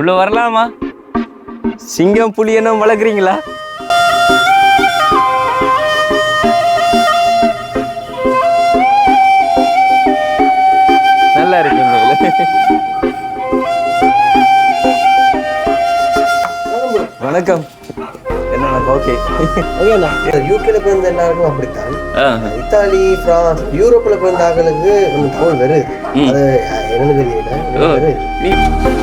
உள்ள வரலாமா? சிங்கம் புலி என்ன வளர்க்குறீங்களா? நல்லா இருக்கு வணக்கம். என்ன ஓகே. யூகேல பிறந்த எல்லாருக்கும் அப்படித்தான். இத்தாலி பிரான்ஸ் யூரோப்ல பிறந்த ஆட்களுக்கு கொஞ்சம் தமிழ் வருது அது என்னன்னு தெரியல.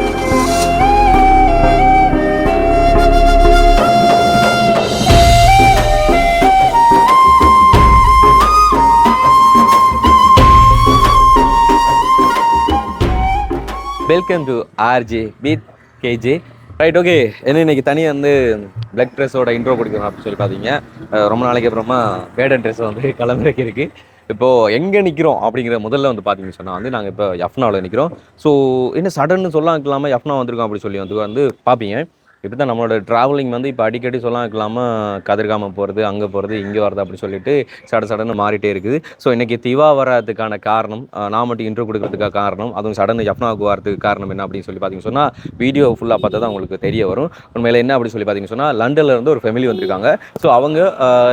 Welcome to RJ with KJ right okay என்ன இன்னைக்கு தனியாக வந்து பிளக் ட்ரெஸ்ஸோட இன்ட்ரோ கொடுக்கணும் அப்படின்னு சொல்லி பார்த்தீங்க ரொம்ப நாளைக்கு அப்புறமா பேடன் ட்ரெஸ் வந்து கிளம்புறக்கு இருக்கு. இப்போது எங்கே நிற்கிறோம் அப்படிங்கிற முதல்ல வந்து பார்த்தீங்கன்னு சொன்னால் வந்து நாங்கள் இப்போ எஃப்னாவில் நிற்கிறோம் ஸோ என்ன சடன்னு சொல்லாம் இல்லாமல் எஃப்னா வந்திருக்கோம் அப்படி சொல்லி வந்து வந்து பார்ப்பீங்க. இப்படி தான் நம்மளோட ட்ராவலிங் வந்து இப்போ அடிக்கடி சொல்லாம் இருக்கலாமல் கதிர்காம போகிறது அங்கே போகிறது இங்கே வரது அப்படி சொல்லிட்டு சட சடன்னு மாறிட்டே இருக்குது. ஸோ இன்றைக்கி திவா வராதுக்கான காரணம் நான் மட்டும் இன்ட்ரோ கொடுக்கறதுக்காக காரணம் அதுவும் சடன்னு ஜப்னாவுக்கு வரதுக்கு காரணம் என்ன அப்படின்னு சொல்லி பார்த்தீங்கன்னு சொன்னால் வீடியோ ஃபுல்லாக பார்த்தா தான் உங்களுக்கு தெரிய வரும். உண்மையில் என்ன அப்படின்னு சொல்லி பார்த்தீங்கன்னு சொன்னால் லண்டனில் இருந்து ஒரு ஃபேமிலி வந்திருக்காங்க. ஸோ அவங்க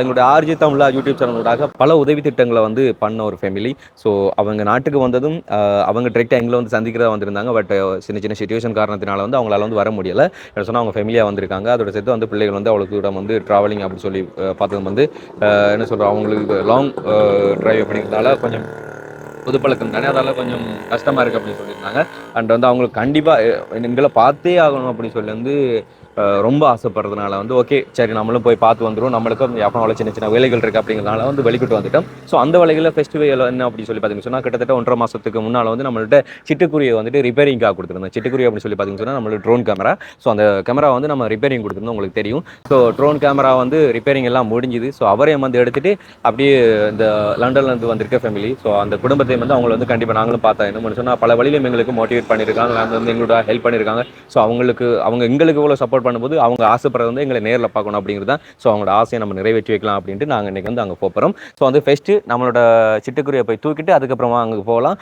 எங்களுடைய ஆர்ஜி தமிழா யூடியூப் சேனலுக்காக பல உதவி திட்டங்களை வந்து பண்ண ஒரு ஃபேமிலி ஸோ அவங்க நாட்டுக்கு வந்ததும் அவங்க டிரெக்டாக எங்களை வந்து சந்திக்கிறதா வந்திருந்தாங்க. பட் சின்ன சின்ன சுச்சுவேஷன் காரணத்தினால வந்து அவங்களால வந்து வர முடியலை. என்ன சொன்னால் அவங்க ஃபேமிலியாக வந்திருக்காங்க. அதோட சேர்த்து வந்து பிள்ளைகள் வந்து அவ்வளோ தூரம் வந்து ட்ராவலிங் அப்படின்னு சொல்லி பார்த்தது வந்து என்ன சொல்கிறோம் அவங்களுக்கு லாங் ட்ரைவ் பண்ணிக்கிறதால கொஞ்சம் புது பழக்கம் தானே அதால் கொஞ்சம் கஷ்டமாக இருக்குது அப்படின்னு சொல்லியிருந்தாங்க. அண்ட் வந்து அவங்களுக்கு கண்டிப்பாக எங்களை பார்த்தே ஆகணும் அப்படின்னு சொல்லி வந்து ரொம்ப ஆசைப்படுறதுனால வந்து ஓகே சரி நம்மளும் போய் பார்த்து வந்துடும் நம்மளுக்கும் எப்போ சின்ன சின்ன வேலைகள் இருக்குது அப்படிங்கிறதுனால வந்து வெளிக்கிட்டு வந்துட்டோம். ஸோ அந்த வேலைகளில் ஃபெஸ்டிவல் என்ன அப்படி சொல்லி பார்த்தீங்கன்னு சொன்னால் கிட்டத்தட்ட ஒன்றரை மாதத்துக்கு முன்னால் வந்து நம்மள்ட்ட சிட்டுக்குருவியை வந்துட்டு ரிப்பேரிங்காக கொடுத்துருந்தோம். சிட்டுக்குருவி அப்படின்னு சொல்லி பார்த்தீங்கன்னு சொன்னால் நம்மளோட ட்ரோன் கேமரா ஸோ அந்த கேமரா வந்து நம்ம ரிப்பேரிங் கொடுத்துருந்தோம் உங்களுக்கு தெரியும். ஸோ ட்ரோன் கேமரா வந்து ரிப்பேரிங் எல்லாம் முடிஞ்சுது. ஸோ அவரையும் வந்து எடுத்துட்டு அப்படியே இந்த லண்டன்லேருந்து வந்திருக்க ஃபேமிலி ஸோ அந்த குடும்பத்தையும் வந்து அவங்கள வந்து கண்டிப்பாக நாங்களும் பார்த்தா என்ன சொன்னால் பல வழியிலும் எங்களுக்கு மோட்டிவேட் பண்ணியிருக்காங்க. நாங்கள் வந்து எங்களோட ஹெல்ப் பண்ணியிருக்காங்க. ஸோ அவங்களுக்கு அவங்க எங்களுக்கு இவ்வளோ சப்போர்ட் பண்ணும்போது அவங்க ஆசைப்படுறது வந்து எங்களை நேரில் பார்க்கணும் அப்படிங்கிறது தான். ஸோ அவங்களோட ஆசையை நம்ம நிறைவேற்றி வைக்கலாம் அப்படின்ட்டு நாங்கள் இன்றைக்கி வந்து அங்கே போகிறோம் ஸோ வந்து ஃபஸ்ட்டு நம்மளோட சிட்டுக்குருவியை போய் தூக்கிட்டு அதுக்கப்புறமா அங்கே போகலாம்.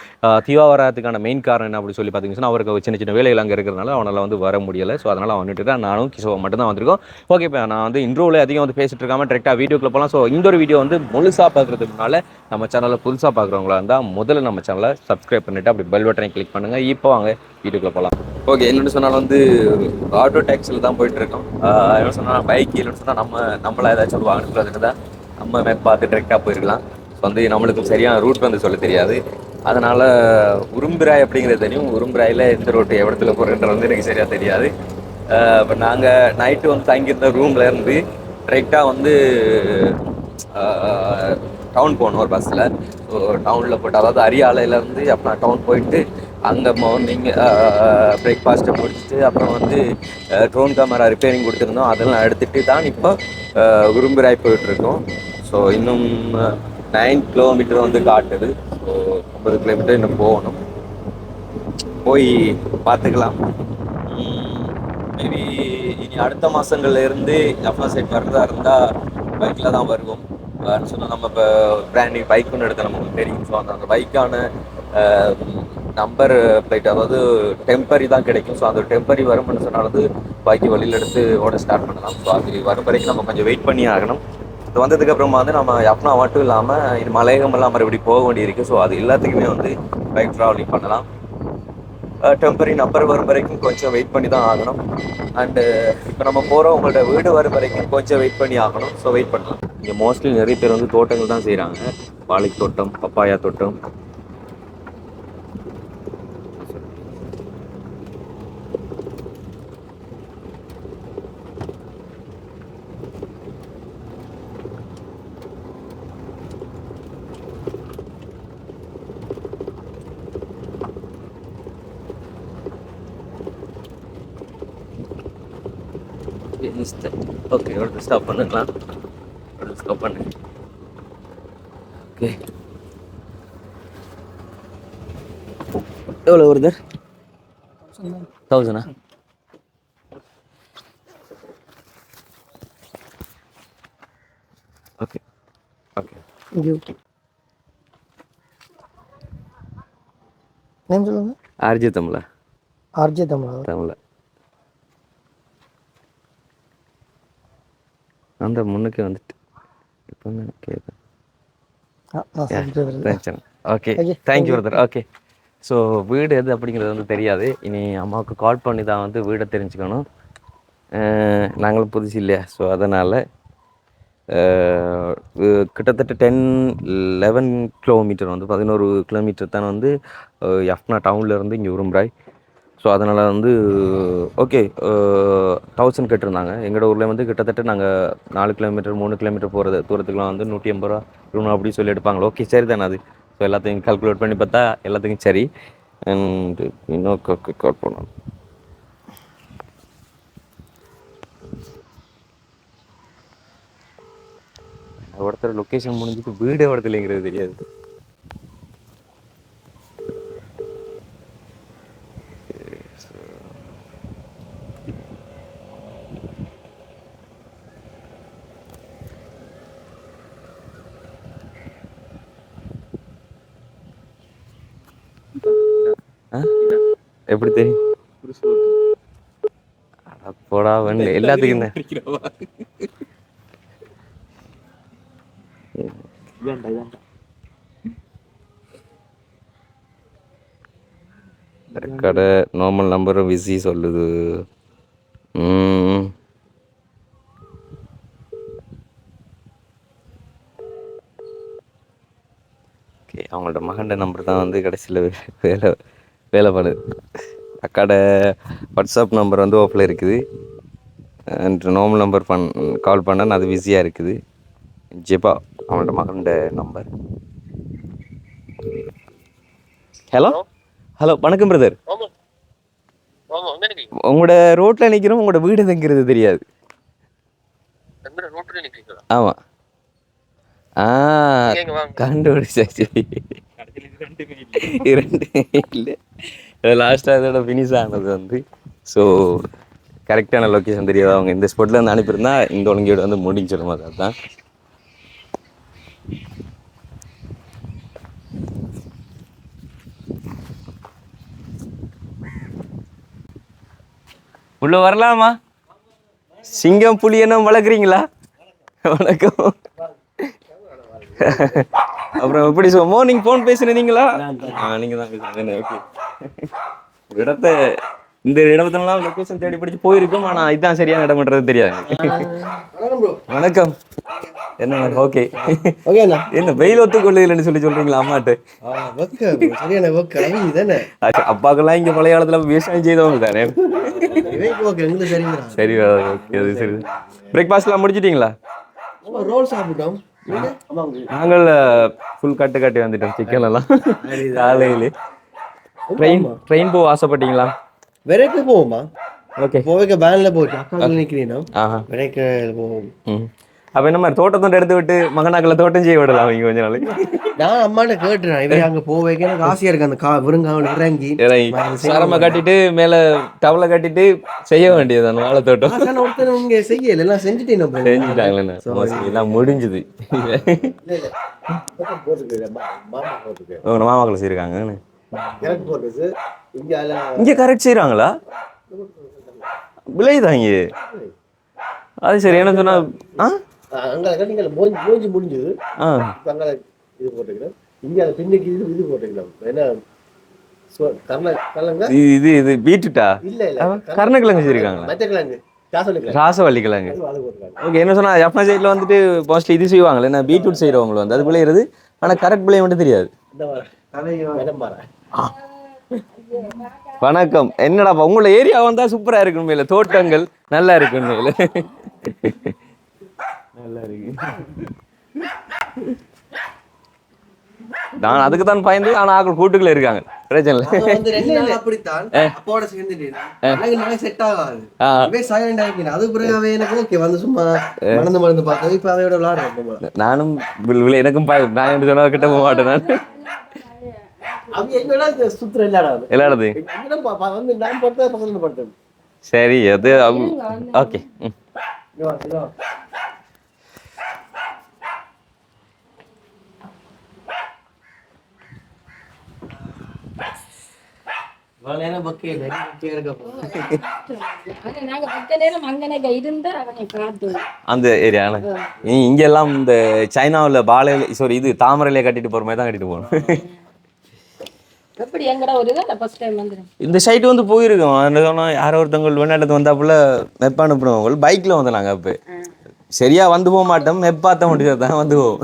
தீவா வராதுக்கான மெயின் காரணம் என்ன அப்படி சொல்லி பார்த்தீங்கன்னா அவருக்கு சின்ன சின்ன வேலைகள் அங்கே இருக்கிறதுனால அவனால் வந்து வர முடியலை. ஸோ அதனால் வந்துட்டு தான் நானும் கிஷோ மட்டும்தான் வந்திருக்கோம். ஓகே இப்போ நான் வந்து இன்ட்ரோவில் அதிகம் வந்து பேசிட்டு இருக்காமல் டேரெக்டாக வீடியோக்குள்ள போகலாம் ஸோ இந்த ஒரு வீடியோ வந்து முழுசாக பார்க்குறதுக்குனால நம்ம சேனலில் புதுசாக பார்க்குறவங்களா இருந்தால் முதல்ல நம்ம சேனலை சப்ஸ்கிரைப் பண்ணிட்டு அப்படி பெல் பட்டனை கிளிக் பண்ணுங்கள் இப்போ வாங்க வீடியோக்குள்ள போகலாம் ஓகே என்னென்னு சொன்னாலும் வந்து ஆட்டோ டேக்ஸில் தான் போயிட்டு இருக்கோம் என்ன சொன்னால் பைக் இல்லைன்னு சொன்னால் நம்ம நம்மள ஏதாச்சும் ஒரு வாகனத்தில் தான் நம்ம மேப் பார்த்து டேரெக்டாக போயிருக்கலாம். ஸோ வந்து நம்மளுக்கு சரியான ரூட் வந்து சொல்ல தெரியாது. அதனால் உரும்பிராய் அப்படிங்கிறது தெரியும் உரும்பிராயில் எந்த ரோட்டு இடத்துல போகிறன்றது வந்து எனக்கு சரியாக தெரியாது. இப்போ நாங்கள் நைட்டு வந்து தங்கியிருந்த ரூம்ல இருந்து டைரெக்டாக வந்து டவுன் போகணும் ஒரு பஸ்ஸில் ஸோ டவுனில் போயிட்டு அதாவது அரியாலையிலேருந்து அப்புறம் டவுன் போயிட்டு அங்கே மார்னிங் பிரேக்ஃபாஸ்ட்டை முடிச்சுட்டு அப்புறம் வந்து ட்ரோன் கேமரா ரிப்பேரிங் கொடுத்துருந்தோம். அதெல்லாம் எடுத்துகிட்டு தான் இப்போ உரும்பிராய் போயிட்டுருக்கோம். ஸோ இன்னும் நைன் கிலோமீட்டர் வந்து காட்டுது. ஸோ ஐம்பது கிலோமீட்டர் இன்னும் போகணும். போய் பார்த்துக்கலாம். மேபி இனி அடுத்த மாதங்கள்லேருந்து இருந்து சைட் வர்றதா இருந்தால் பைக்கில் தான் வருவோம். சொன்னால் நம்ம இப்போ பிராண்ட் நியூ பைக் ஒன்று எடுத்த நமக்கு தெரியும். ஸோ அந்த அந்த பைக்கான நம்பர் பிளேட் அதாவது டெம்பரி தான் கிடைக்கும். ஸோ அந்த டெம்பரி வரும்னு சொன்னால் வந்து வழியில் எடுத்து ஓட ஸ்டார்ட் பண்ணலாம். ஸோ அது வரும் வரைக்கும் நம்ம கொஞ்சம் வெயிட் பண்ணி ஆகணும். இது வந்ததுக்கப்புறமா வந்து நம்ம எஃப்னா மட்டும் இல்லாமல் இது மலையகம் எல்லாம் மறுபடி போக வேண்டியிருக்கு. ஸோ அது எல்லாத்துக்குமே வந்து பைக் ட்ராவலிங் பண்ணலாம். டெம்பரரி நம்பர் வரும் வரைக்கும் கொஞ்சம் வெயிட் பண்ணி தான் ஆகணும். அண்டு இப்போ நம்ம போகிறோம் உங்களோட வீடு வரும் வரைக்கும் கொஞ்சம் வெயிட் பண்ணி ஆகணும். ஸோ வெயிட் பண்ணலாம். இங்கே மோஸ்ட்லி நிறைய பேர் வந்து தோட்டங்கள் தான் செய்கிறாங்க வாழை தோட்டம் பப்பாயா தோட்டம் ஓகே ஒரு ஸ்டாப் பண்ணுங்களா ஒரு ஸ்டாப் பண்ணு ஓகே எவ்வளோ வருது? தௌசண்டா ஓகே ஓகே நேம் சொல்லுங்க. ஆர்ஜி தமிழா ஆர்ஜே தமிழா தமிழா அந்த முன்னுக்கு வந்துட்டு. இப்போ கேட்குறேன் okay thank you brother okay so வீடு எது அப்படிங்கிறது வந்து தெரியாது. இனி அம்மாவுக்கு கால் பண்ணி தான் வந்து வீடை தெரிஞ்சுக்கணும். நாங்களும் புதுசு இல்லையா? ஸோ அதனால் கிட்டத்தட்ட டென் லெவன் கிலோமீட்டர் வந்து பதினோரு கிலோமீட்டர் தான் வந்து யஃப்னா டவுன்லேருந்து இங்கே உரும்புறாய் ஸோ அதனால் வந்து ஓகே uh, தௌசண்ட் கட்டிருந்தாங்க. எங்களோட ஊரில் வந்து கிட்டத்தட்ட நாங்கள் நாலு கிலோமீட்டர் மூணு கிலோமீட்டர் போகிறது தூரத்துக்குலாம் வந்து நூற்றி ஐம்பது ரூபா ரூபா அப்படி சொல்லி எடுப்பாங்களோ? ஓகே சரி தானே அது. ஸோ எல்லாத்தையும் கால்குலேட் பண்ணி பார்த்தா எல்லாத்துக்கும் சரி. அண்ட் இன்னும் கோட் பண்ணணும் ஒருத்தர் லொக்கேஷன் முடிஞ்சுட்டு வீடு இடத்துலங்கிறது தெரியாது ஆ? எப்படி தெரியும் போடா வந்து எல்லாத்துக்கும் தான் கடை நார்மல் நம்பரும் விசி சொல்லுது. ம். ஓகே அவங்களோட மகன்ட நம்பர் தான் வந்து கடைசியில் வேலை வேலை பண்ணுது அக்காட வாட்ஸ்அப் நம்பர் வந்து ஓப்பில் இருக்குது. அண்ட் நார்மல் நம்பர் பண் கால் பண்ணேன் அது பிஸியாக இருக்குது. ஜெபா அவனோட மகனோட நம்பர் ஹலோ ஹலோ வணக்கம் பிரதர் உங்களோட ரோட்டில் நிற்கிறோம் உங்களோட வீடு எங்கிறது தெரியாது. ஆமாம் ஆ கண்டுபிடிச்சாச்சு. இரண்டு இல்லை. லாஸ்ட்டாக இதோட ஃபினிஷ் ஆனது வந்து ஸோ கரெக்டான லொக்கேஷன் தெரியாது? அவங்க இந்த ஸ்பாட்டில் இருந்து அனுப்பியிருந்தா இந்த ஒழுங்கீடு வந்து முடிஞ்சிடும் அது அதான். உள்ள வரலாமா? சிங்கம் புலி என்ன வளர்க்குறீங்களா? வணக்கம். அப்புறம் எப்படி சொல் மார்னிங் ஃபோன் பேசுனீங்களா ஆ நீங்கள் தான் பேசுனீங்க. ஓகே இடத்த இந்த இடத்துலலாம் லொக்கேஷன் தேடி படிச்சு போயிருக்கோம் ஆனால் இதுதான் சரியான இடம்ன்றது தெரியாது. வணக்கம். என்ன ஓகே ஓகே அண்ணா. என்ன வெயில் ஒத்துக்கொள்ளையிலன்னு சொல்லி சொல்றீங்களா அம்மாட்டு? அப்பாக்கெல்லாம் இங்க பழைய காலத்துல விவசாயம் செய்தவங்க தானே? சரி ஓகே சரி. பிரேக்ஃபாஸ்ட்லாம் முடிச்சிட்டீங்களா? ரோல் சாப்பிட்டோம். நீங்க? நாங்கள் ஃபுல் கட்டு கட்டி வந்துட்டோம். சிக்கன் எல்லாம் காலையிலே. ட்ரெயின் ட்ரெயின் போக ஆசைப்பட்டீங்களா? விரைக்கு போவோமா? ஓகே போவைக்க வேன்ல போச்சு ஆஹா. விரைக்க போவோம். அப்போ என்ன மாதிரி தோட்டத்தோட எடுத்து விட்டு மகனாக்களை தோட்டம் செய்ய விடலாம் அவங்க கொஞ்ச நாளைக்கு? நான் அம்மாட்ட கேட்டுறேன். இவன் அங்க போவைக்க எனக்கு ஆசையா இருக்கு. அந்த கா விருங்காவல் இறங்கி இறங்கி சரமை கட்டிட்டு மேல டவலை கட்டிட்டு செய்ய வேண்டியது அந்த வாழை தோட்டம். ஒருத்தர் இங்க செய்யல. எல்லாம் செஞ்சுட்டேன். செஞ்சுட்டாங்களே எல்லாம் முடிஞ்சுது. உங்க மாமாக்களை செய்யிருக்காங்க இங்க கரெக்ட் செய்றாங்களா? விளையுதாங்க அது சரி என்ன சொன்னா ஆ? அங்க கட்டிங்கள மோஞ்சி மோஞ்சி முடிஞ்சது இப்ப அங்க இது போட்டுக்கிறேன். இங்க அதை பின்னுக்கு இது இது போட்டுக்கலாம் ஏன்னா சோ- கர்ண கலங்க இது இது இது பீட்ரூட்டா இல்ல இல்ல. கருணக்கிழங்கு கிழங்கு. ராசவள்ளி கிழங்கு. ஓகே என்ன சொன்னா ஜப்னா சைடில் வந்துட்டு மோஸ்ட்லி இது செய்வாங்களே என்ன பீட்ரூட் செய்கிறவங்க வந்து அது விளையிறது ஆனால் கரெக்ட் விளைய மட்டும் தெரியாது. வணக்கம். என்னடாப்பா உங்களோட ஏரியா வந்தா சூப்பரா இருக்கும் மேல தோட்டங்கள் நல்லா இருக்கும் மேல நல்லா இருக்கு நான் அதுக்கு தான் பயந்து ஆனா ஆக்கள் கூட்டுக்குள்ள இருக்காங்க. பிரச்சனை இல்லை. அப்படித்தான் அப்போட சேர்ந்துட்டேன். செட் ஆகாது. அது பிறகு எனக்கு ஓகே வந்து சும்மா மணந்து மணந்து பார்த்தது. இப்ப அவையோட விளையாடுறேன் நானும் எனக்கும் நான் என்று சொன்னா கிட்ட போக மாட்டேன் நான். அவங்க எங்கடா இந்த சுத்துற விளையாடாது விளையாடுது எங்கடம் பா- பா- வந்து நான் பார்த்தா பக்கத்துல பார்த்தேன் சரி அது ஓகே ம் இங்க வா, இங்க வா. இவ்வளவு நேரம் பக்கே இல்லை பக்கே இருக்க போகுது. ஆனா நாங்க பத்த நேரம் அங்கனே இருந்தா அவனை பார்த்து அந்த ஏரியா இங்கெல்லாம் இந்த சைனாவில் பாலையில சாரி இது தாமரையிலே கட்டிட்டு போகிற மாதிரி தான் கட்டிட்டு போகணும். எப்படி எங்கட ஒரு இதான் ஃபர்ஸ்ட் டைம் வந்துடும் இந்த சைடு வந்து போயிருக்கோம். சொன்னா யாரோ ஒருத்தவங்க வெளிநாட்டுக்கு வந்தாப்புல மெப் அனுப்புனவங்க பைக்கில் வந்து நாங்கள் அப்போ சரியா வந்து போக மாட்டோம் மெப் பார்த்த முடியாது தான் வந்து போவோம்.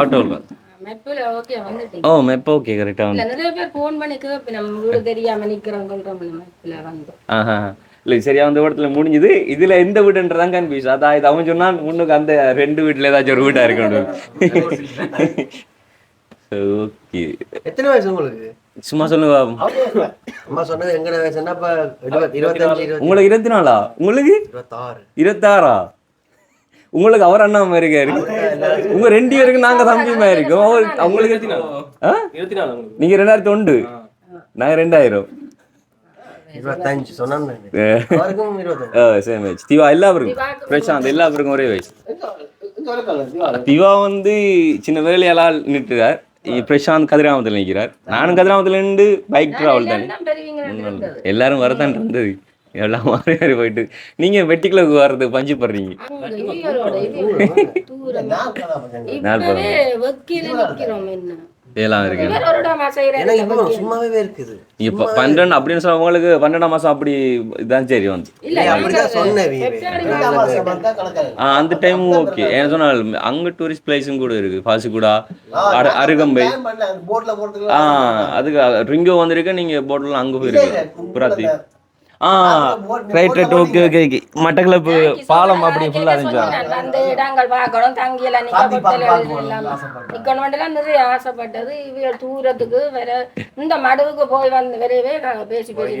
ஆட்டோவில் ஓ மெப் ஓகே கரெக்டாக வந்து இல்ல நிறைய பேர் ஃபோன் பண்ணி கேட்பேன் நம்ம வீடு தெரியாம நிக்கிறவங்கன்ற மெப்பில் வந்து ஆஹா. இல்லை சரியா அந்த இடத்துல முடிஞ்சுது. இதுல எந்த வீடுன்றதான் கன்ஃபியூஸ் அதான் இது அவன் சொன்னா முன்னுக்கு அந்த ரெண்டு வீட்டுல ஏதாச்சும் ஒரு வீடா இருக்கணும். ஓகே எத்தனை வயசு உங்களுக்கு? சும்மா சொல்லுங்க. அம்மா சொன்னது எங்கட வயசுன்னா இப்ப இருபத்தி இருபத்தஞ்சு இருபத்தி உங்களுக்கு இருபத்தி நாலா? உங்களுக்கு? இருபத்தாறு. இருபத்தாறா? உங்களுக்கு அவர் அண்ணா மாதிரி இருக்காரு உங்க ரெண்டு பேருக்கு நாங்க தம்பி மாதிரி இருக்கோம். அவர் உங்களுக்கு ஆ? நீங்க ரெண்டாயிரத்தி ஒன்று. நாங்க ரெண்டாயிரம். திவா எல்லாருக்கும். பிரசாந்த் எல்லாருக்கும் ஒரே வயசு. திவா. வந்து சின்ன வேலையால் நிட்டுறார் பிரசாந்த் கதிராமத்தில் நிற்கிறார். நானும் கதிராமத்தில் நின்று பைக் டிராவல் தானே. எல்லாரும் வரதான் இருந்தது. எல்லாம் மாறி மாறி போயிட்டு. நீங்க வெட்டிக்குள்ள வர்றது பஞ்சு படுறீங்க. என்ன? இதெல்லாம் இருக்கு. எனக்கு இப்போ சும்மாவே இருக்குது. இப்ப பன்னெண்டு அப்படின்னு சொல்றவங்களுக்கு பன்னெண்டாம் மாசம் அப்படி இதான் சரி வந்து. அந்த டைமும் ஓகே ஏன்னா சொன்னால் அங்க டூரிஸ்ட் பிளேஸும் கூட இருக்கு. பாசிக்குடா அரு- அருகம்பை. ஆ அதுக்கு ரிங்கோ வந்திருக்க நீங்க போட்ல அங்க போயிருக்கு புறாத்தி ஆ right right okay okay okay Mattakkalappu பாலம் அப்படி ஃபுல்லா இருந்துச்சா? அந்த இடங்கள் பார்க்கணும் நிக்கணும் எல்லாம் நிறைய ஆசைப்பட்டது. இவ தூரத்துக்கு வேற இந்த மடுவுக்கு போய் வந்து வரவே க- பேசி பேசி.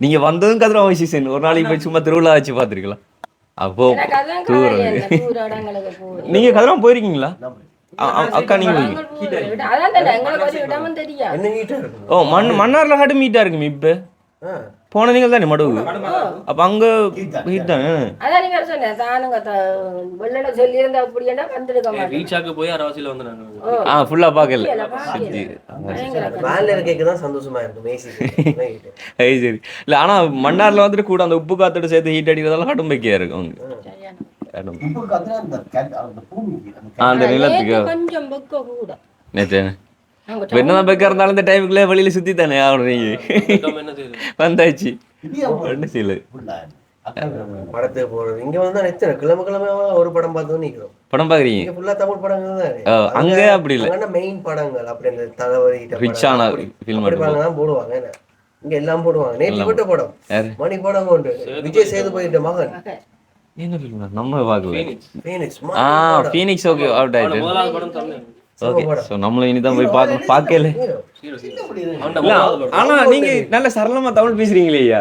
நீங்க வந்ததும் கதிரவன் சீசன் ஒரு நாளைக்கு போய் சும்மா திருவிழா வச்சு பார்த்துருக்கலாம் அப்போ நீங்க கதிரவன் போயிருக்கீங்களா? அக்கா நீங்க நாங்கள் ஓ மண் மன்னார்ல ஹாட்டு மீட்டா இருக்குமே இப்ப. போன நீங்கள் தானே மடுவு அப்ப அங்க ஹீட் தானே அதான் நீங்க சொன்னேன் தானுங்க வெள்ளட சொல்லி இருந்தா அப்படின்னா வந்திருக்க மாட்டேன். ரீச்சாக்கு போய் அரவாசியில வந்து நாங்க ஆ ஃபுல்லா பார்க்கல. சுத்தி. தான் சந்தோஷமா இருக்கும் ஏசி சரி. இல்ல ஆனா மன்னார்ல வந்துட்டு கூட அந்த உப்பு காத்தோட சேர்த்து ஹீட் அடிக்கிறதெல்லாம் கடும் பைக்கியா இருக்கும். ஆ, அந்த நிலத்துக்கு. நேத்து கொஞ்சம் கூட. நேற்று என்னதான் பைக்கா இருந்தாலும் இந்த டைமுக்குள்ள வெளியில சுத்தி தானே ஆகணும் நீங்க வந்தாச்சு. ஒன்றும் செய்யல. படத்துக்கு போறது. இங்க வந்து எத்தனை கிழமை கிழமை ஒரு படம் பார்த்து நிக்கிறோம். படம் பாக்குறீங்க இங்க ஃபுல்லா தமிழ் படங்கள் தானே. அங்க அப்படி இல்ல. அங்க மெயின் படங்கள். அப்படி அந்த படம், ரிச்சான ஃபில்ம் தான் போடுவாங்க. என்ன? இங்க எல்லாம் போடுவாங்க. நேற்று விட்ட படம்? மணி படம் உண்டு விஜய் சேதுபதி மகன். என்ன ஃபில்ம் நம்ம பார்க்கல. பீனிக்ஸ் ஆ ஃபீனிக்ஸ் ஓகே அவுட் ஆயிட்டு. ஓகே போய் பார்க்க பார்க்கல ஆனா நீங்க நல்ல சரளமா தமிழ் பேசுறீங்களே ஐயா.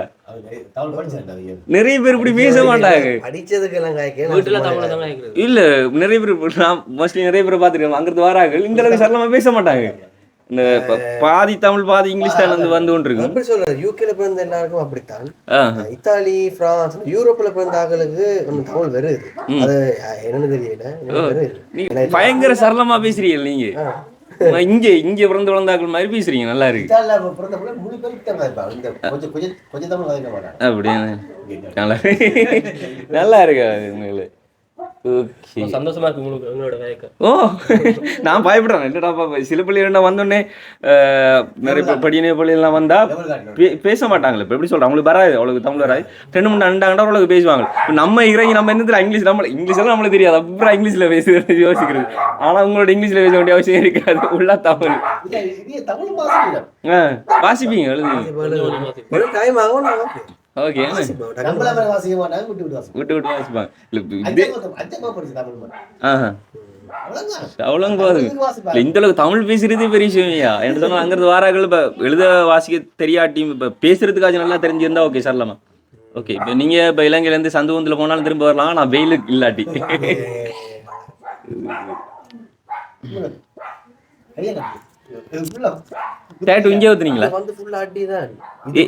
நிறைய பேர் இப்படி பேச மாட்டாங்க. அடிச்சதுக்கு எல்லாம் காய்க்க வீட்டுல தமிழ்ல தான் கேக்குறது. இல்ல நிறைய பேர் நான் மோஸ்ட்லி நிறைய பேர் பார்த்துருக்கேன். அங்கிருந்து வராங்க. இந்த அளவுக்கு சரளமா பேச மாட்டாங்க. இந்த பாதி தமிழ் பாதி இங்கிலீஷ் தான் வந்து வந்து கொண்டு இருக்கும் எப்படி சொல்றது யூகேல பிறந்த எல்லாருக்கும் அப்படித்தான். இத்தாலி பிரான்ஸ் யூரோப்ல பிறந்த ஆட்களுக்கு நம்ம தமிழ் வருது அது என்னன்னு தெரியல. பயங்கர சரளமா பேசுறீங்க நீங்க. இங்க இங்க பிறந்து வளர்ந்தாக்கள் மாதிரி பேசுறீங்க நல்லா இருக்கு. அப்படியே? நல்லா நல்லா இருக்கு உண்மையில ஓகே. சந்தோஷமா இருக்கு உங்களுக்கு உங்களோட வேலைக்கு. ஓ நான் பயப்படுறேன். என்னடா சில பிள்ளை என்ன வந்தோடனே அஹ், நிறைய படியின பிள்ளைலாம் வந்தா பே- பேச மாட்டாங்களே இப்போ? எப்படி சொல்றேன்? அவங்களுக்கு வராது அவளுக்கு தமிழ் வராது ரெண்டு மூணு அண்டாங்கடா அவளுக்கு பேசுவாங்க. இப்ப நம்ம இறங்கி நம்ம என்ன இங்கிலீஷ் நம்ம இங்கிலீஷ் எல்லாம் நம்மளுக்கு தெரியாது. அப்புறம் இங்கிலீஷ்ல பேசுறது யோசிக்கிறது. ஆனா உங்களோட இங்கிலீஷ்ல பேச வேண்டிய அவசியம் இருக்காது. உள்ள தமிழ் வாசிப்பீங்க எழுதுவீங்க. ஒரு டைம் ஆகும் ஓகே விட்டு விட்டு வாசிப்பாங்க. இல்ல, இந்த அளவுக்கு தமிழ் பேசுறதே பெரிய விஷயம்யா என்ன சொன்னா அங்கிருந்து வாராக்கள் இப்ப எழுத வாசிக்க தெரியாட்டி இப்ப பேசுறதுக்காச்சும் நல்லா தெரிஞ்சிருந்தா ஓகே சரலாமா ஓகே இப்போ நீங்க இப்ப இலங்கையில இருந்து சந்துவந்தில் போனாலும் திரும்ப வரலாம். நான் வெயிலுக்கு இல்லாட்டி. டேட்டு இங்கே ஊத்துனீங்களா? வந்து ஃபுல்லா அடி தான்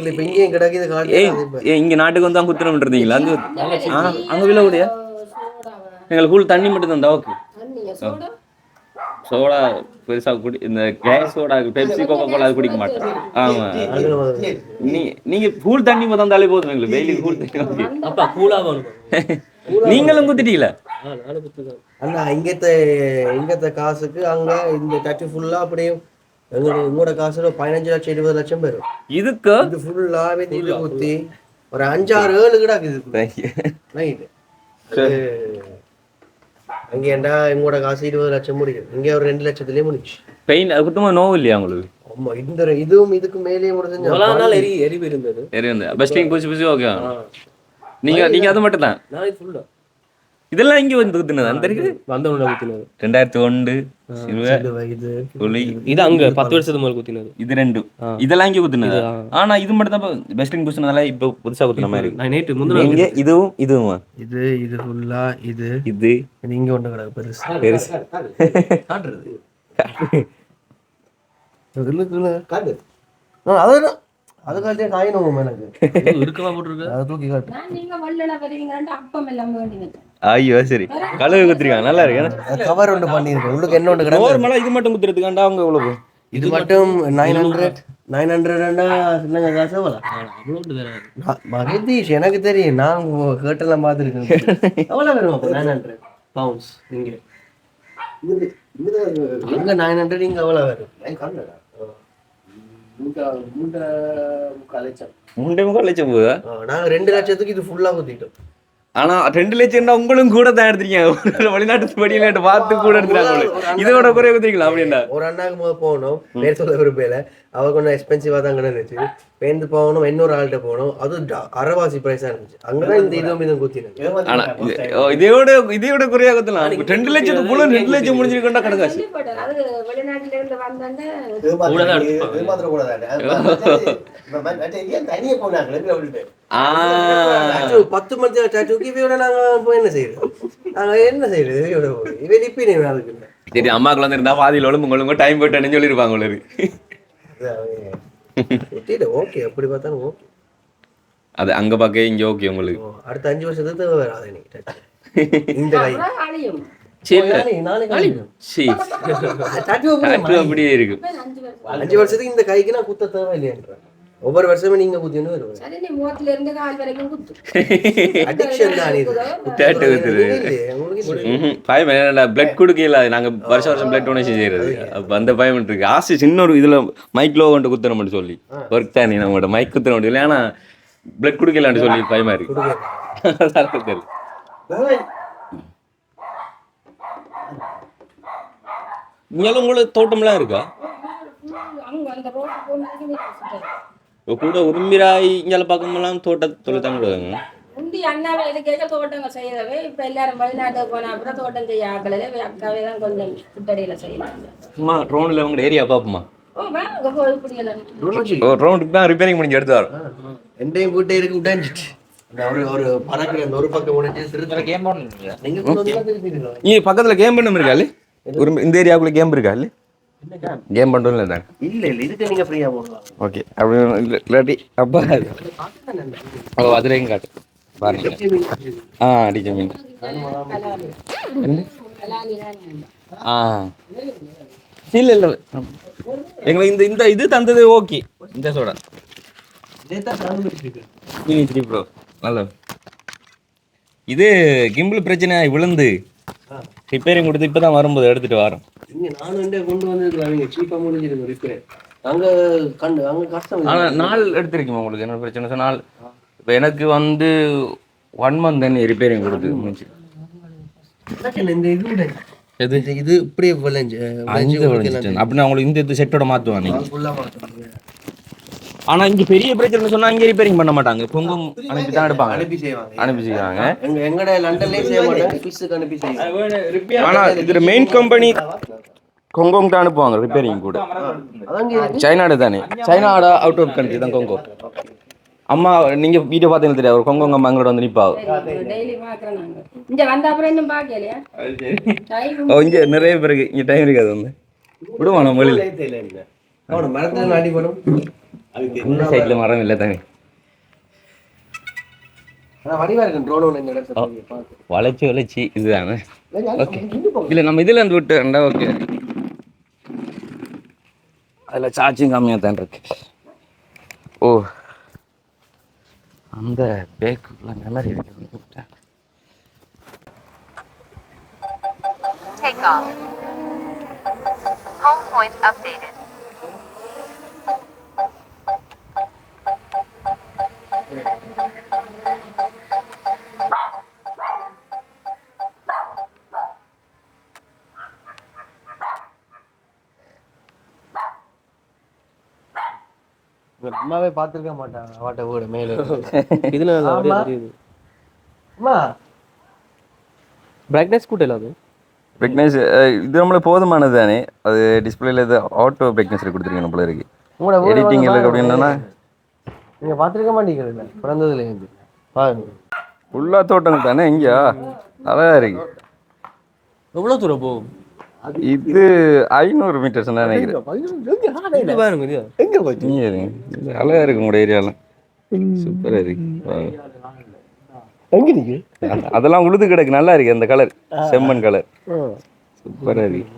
இப்ப இங்கேயும் கிடக்குது காட்டு ஏய், இங்க நாட்டுக்கு வந்து தான் குத்துறோம் இருந்தீங்களா அங்க அங்க விழ கூடிய எங்களுக்கு ஃபுல் தண்ணி மட்டும் தந்தா ஓகே தண்ணியா? சோடா? சோடா பெருசா குடி இந்த gas soda Pepsi Coca Cola அது குடிக்க மாட்டேன் ஆமா. நீ நீங்க கூல் தண்ணி தந்தாலே போதும் எங்களுக்கு டெய்லி கூல் தண்ணி. அப்பா அனுப்பும் நீங்களும் குத்திட்டீங்களா? அண்ணா இங்கத்த இங்கத்த காசுக்கு அங்க இந்த டச்சு ஃபுல்லா அப்படியே எங்களோட உங்களோட காசுல பதினஞ்சு லட்சம் இருபது லட்சம் பேரும் இதுக்கு இது ஃபுல்லா வெந்நீர் ஊத்தி ஒரு அஞ்சாறு ஏழு கிடாக்கு இது Thank you. நைட்டு அங்க ஏன்டா எங்களோட காசு இருபது லட்சம் முடியும். இங்க ஒரு ரெண்டு லட்சத்துலயே முடிச்சு பெயின் சுத்தமா நோவு இல்லையா உங்களுக்கு? ஆமா இந்த இதுவும் இதுக்கு மேலேயே முடிஞ்சு நாள் எரி எரிவு இருந்தது. இருந்து பெஸ்டிங் பூச்சி பூச்சி ஓகே நீங்க நீங்க அது மட்டும் தான் நாளைக்கு ஃபுல்லாக இதெல்லாம் இங்க வந்து குத்துனது அந்த வந்தவனோட குத்தினது. ரெண்டாயிரத்தி ஒன்று இது புலி. இது அங்க பத்து வருஷத்துக்கு மேலே குத்தினது. இது ரெண்டு. இதெல்லாம் இங்க குத்துனது. ஆனா இது மட்டும் தான் பெஸ்டிங் பூசினதால இப்ப புதுசா குத்துன மாதிரி. நான் முந்தின இதுவும் இதுவும்? இது இது ஃபுல்லா இது. இது. இங்க ஒண்ணு கிடக்கு பெருசு. பெருசு காட்டுறது. காட்டு அதான் அது காட்டியே காயணும் எனக்கு இருக்கவா போட்டிருக்கு. அதை தூக்கி காட்டு. நான் நீங்க வள்ளல வருவீங்கன்ட்டு அப்பம் எல்லாம் ஐயோ சரி. கழுவு குத்துருக்காங்க நல்லா இருக்கு. கவர் ஒன்று பண்ணியிருக்கேன். உள்ளுக்கு என்ன ஒன்று நார்மலா இது மட்டும் குத்துறதுக்காண்டா அவங்க இவ்வளவு? இது மட்டும் நைன் ஹண்ட்ரட் நைன் ஹண்ட்ரட்னா சின்னங்க காசு எவ்வளோ மகதீஷ் எனக்கு தெரியும். நான் கேட்டெல்லாம் பார்த்துருக்கேன். எவ்வளோ வரும் அப்போ? நைன் ஹண்ட்ரட் பவுன்ஸ் இங்கே அங்கே நைன் ஹண்ட்ரட் இங்கே எவ்வளோ வரும் மூன்றே முக்கால் லட்சம். நாங்கள் ரெண்டு லட்சத்துக்கு இது ஃபுல்லாக குத்திட்டோம். ஆனா ரெண்டு லட்சம் உங்களும் கூட தான் எடுத்திருக்கீங்க. வெளிநாட்டு படியில பார்த்து கூட எடுத்துறாங்க இதோட குறைய குத்திருக்கலாம் அப்படின்னா ஒரு அண்ணாக்கு முதல் போகணும். பேர் சொல்ல விரும்பல. அவ கொஞ்சம் எக்ஸ்பென்சிவாக தான் கிடந்துச்சு. பேருந்து போகணும் இன்னொரு ஆள்கிட்ட போகணும். அது ட- அரைவாசி ப்ரைஸாக இருந்துச்சு. அங்கதான் இந்த இதுவும் இதுவும் குத்தினது. ஆனா இது- ஓ, இதையோட இதையோட குறையா குத்தலாம். ரெண்டு லட்சத்துக்கு போல ரெண்டு லட்சம் முடிஞ்சிருக்கா கிடக்காச்சு பத்து மணி டாட்டூக்கு இவையோட நாங்க போய் என்ன செய்யறது? நாங்க என்ன செய்யறது? இவையோட போய். இவை நிப்பி அதுக்கு சரி அம்மாக்குள்ள இருந்தா பாதியில் ஒழுங்கு ஒழுங்கு டைம் போயிட்டு சொல்லிருப்பாங்க உங்களுக்கு ஓகே அப்படி பார்த்தாலும் ஓகே. அது அங்க பார்க்க இங்க ஓகே உங்களுக்கு. அடுத்த அஞ்சு வருஷத்துக்கு எனக்கு tattoo. இந்த கை. அப்படியே இருக்கு. அஞ்சு வருஷத்துக்கு இந்த கைக்கு நான் குத்த தேவை இல்லையன்ற ஒவ்வொரு வருஷமும் நீங்க குத்தின்னு வருவேன் சரி நீ முகத்துல இருந்து கால் வரைக்கும் குத்து. அடிக்ஷன் தான் இது. Tattoo குத்துறது. இல்லையே, உங்களுக்கு இல்லை. ம்ஹும். பயம் என்னடா பிளட் கொடுக்கல நாங்க வருஷம் வருஷம் பிளட் டொனேஷன் செய்யறது. அப்ப அந்த பயம் இருக்கு. ஆசை சின்ன ஒரு இதுல மைக்லோ கொண்டு குத்துறோம்னு சொல்லி. ஒர்க் தானே நம்மளோட மைக் குத்துற முடியல ஆனா பிளட் கொடுக்கலான்னு சொல்லி பயமா இருக்கு. உங்களுக்கு தோட்டம்லாம் இருக்கா? கூட உரிம்பிராய் இங்கெல்லாம் பார்க்கும்போதெல்லாம் தோட்டத்துல தான் விடுவாங்க முந்தி அண்ணாவை இது கேட்க தோட்டங்க செய்யறவே இப்ப எல்லாரும் வெளிநாட்டுக்கு போன அப்புறம் தோட்டம் செய்ய ஆக்கல அக்காவே தான் கொஞ்சம் குட்டடியில செய்யறாங்க சும்மா ட்ரோன்ல உங்க ஏரியா பாப்போமா ஓ வாங்க போய் இப்படியெல்லாம் ஒரு ரவுண்டுக்கு தான் ரிப்பேரிங் பண்ணி எடுத்து வரோம். எண்டையும் கூட்டே இருக்கு ஒரு பக்கம் முடிஞ்சு கேம் நீங்க. நீ பக்கத்துல கேம் பண்ணும் இருக்காள் ஒரு இந்த ஏரியாவுக்குள்ள கேம் இருக்காள் கேம் பண்ணுறோம்ல தான் இல்ல இல்ல இதுக்கு நீங்க ஃப்ரீயா போடலாம் ஓகே அப்படி இல்ல- இல்லாட்டி அப்பா. ஓ அதுலேயும் காட்டு. பாருங்க. ஆ அடிக்க மீன். ஆ. இல்ல இல்ல எங்களுக்கு இந்த இந்த இது தந்தது ஓகே. இந்த சோடா த்ரீ ப்ரோ நல்ல இது கிம்பிள் பிரச்சனை விழுந்து. ரிப்பேரிங் கொடுத்து இப்பதான் வரும்போது எடுத்துட்டு வரோம் இங்க நானும் எண்டே கொண்டு வந்து அவங்க சீப்பா முடிஞ்சிருக்கு ரிப்பேர் அங்க கண்டு அங்க கஷ்டம் ஆனா நாள் எடுத்திருக்குமா உங்களுக்கு என்ன பிரச்சனை? சொன்னால் இப்போ எனக்கு வந்து ஒன் மந்த் தானே ரிப்பேரிங் கொடுத்து முடிஞ்சு. இந்த இது எது? இது இப்படியே விளைஞ்சு அப்படின்னா உங்களுக்கு இந்த இது செட்டோட மாற்றுவாங்க ஃபுல்லா மாட்டோம் ஆனா இங்க பெரிய பிரச்சனை சொன்னா இங்க ரிப்பேரிங் பண்ண மாட்டாங்க. பொங்கும் அனுப்பி தான் எடுப்பாங்க. அனுப்பி செய்வாங்க. அனுப்பி செய்வாங்க. எங்க எங்கட லண்டன்லயே செய்ய மாட்டாங்க ஃபிஷ்ஷுக்கு அனுப்பி செய்வாங்க. ஆனா இதுல மெயின் கம்பெனி கொங்கோங் தான் அனுப்புவாங்க ரிப்பேரிங் கூட. சைனாடு தானே. சைனாட அவுட் ஆஃப் கண்ட்ரி தான் கொங்கோ அம்மா நீங்க வீடியோ பார்த்தீங்கன்னா தெரியாது. ஒரு கொங்கோங்க அம்மா எங்களோட வந்து நிப்பா டெய்லி பாக்குறோம் நாங்க. இங்க வந்த அப்புறம் இன்னும் பாக்கலையா டைம் ஓ இங்க நிறைய பேருக்கு இங்க டைம் இருக்காது வந்து. விடுவான் நம்ம வெளியில? அவன மரத்துல அடிபடும் இந்த சைட்ல மரம் இல்லை தானே. வளைச்சி வளைச்சி இதுதானே ஓகே. இல்ல நம்ம இதுல இருந்து விட்டு ரெண்டா ஓகே அதில் சார்ஜிங் கம்மியாக தான் இருக்கு ஓ அந்த பேக்குள்ள மெமரி இருக்கு Take off. Home point updated. அம்மாவே பார்த்துருக்க மாட்டாங்க அவட்ட வீடு மேலே. இதுல. தெரியுது. அம்மா. பிரைட்னஸ் கூட அது? பிரைட்னஸ் இது நம்மள போதுமானது தானே. அது டிஸ்பிளேல இது ஆட்டோ பிரைட்னஸ் கொடுத்துருக்கீங்க போல இருக்கு எடிட்டிங் இல்லை. அப்படின்னா நீங்க பார்த்துருக்க மாட்டீங்க பிறந்ததுல இருந்து. பாருங்க. ஃபுல்லாக தோட்டங்கள் தானே எங்கேயா அழகா இருக்கு. எவ்வளவு தூரம் போகும்? இது ஐநூறு மீட்டர்ஸ் நினைக்கிறேன். இது பாருங்க இது. எங்க போச்சு? இங்கே இருங்க இது அழகா இருக்கு உங்களோட ஏரியாலாம் சூப்பராக இருக்கு. எங்க நீங்க? அதெல்லாம் உழுது கிடக்கு. நல்லா இருக்கு அந்த கலர். செம்மண் கலர். சூப்பராக இருக்கு.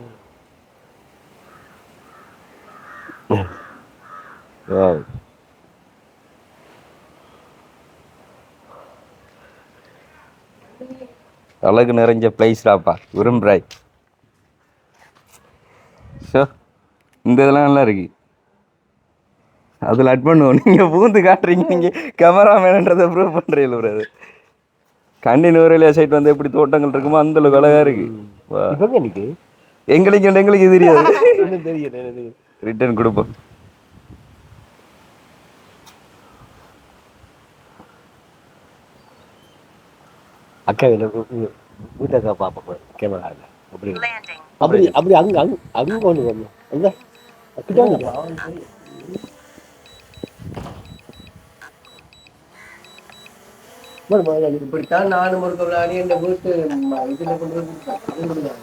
Wow. அழகு நிறைஞ்ச பிளேஸ்டாப்பா விரும்புறாய் ஷோ இந்த இதெல்லாம் நல்லா இருக்கு. அதில் அட் பண்ணுவோம். நீங்கள் பூந்து காட்டுறீங்க நீங்கள் கேமராமேனன்றதை ப்ரூவ் பண்ணுறீங்க ஒரு அது கண்ணின் ஊரில் சைட் வந்து எப்படி தோட்டங்கள் இருக்குமோ அந்த அளவுக்கு அழகா இருக்கு. எங்களுக்கு எங்களுக்கு தெரியாது. தெரியல எனக்கு ரிட்டர்ன் கொடுப்போம். அக்கா வீட்டக்கா பாப்பா கேமரா அப்படி. அப்படி அப்படி அங்க அங்க அங்க கொண்டு வரணும் அங்க. கிட்ட இப்படித்தான் நானும் ஒரு விளையாடி என் வீட்டு இதுல கொண்டு வந்து வீட்டில்.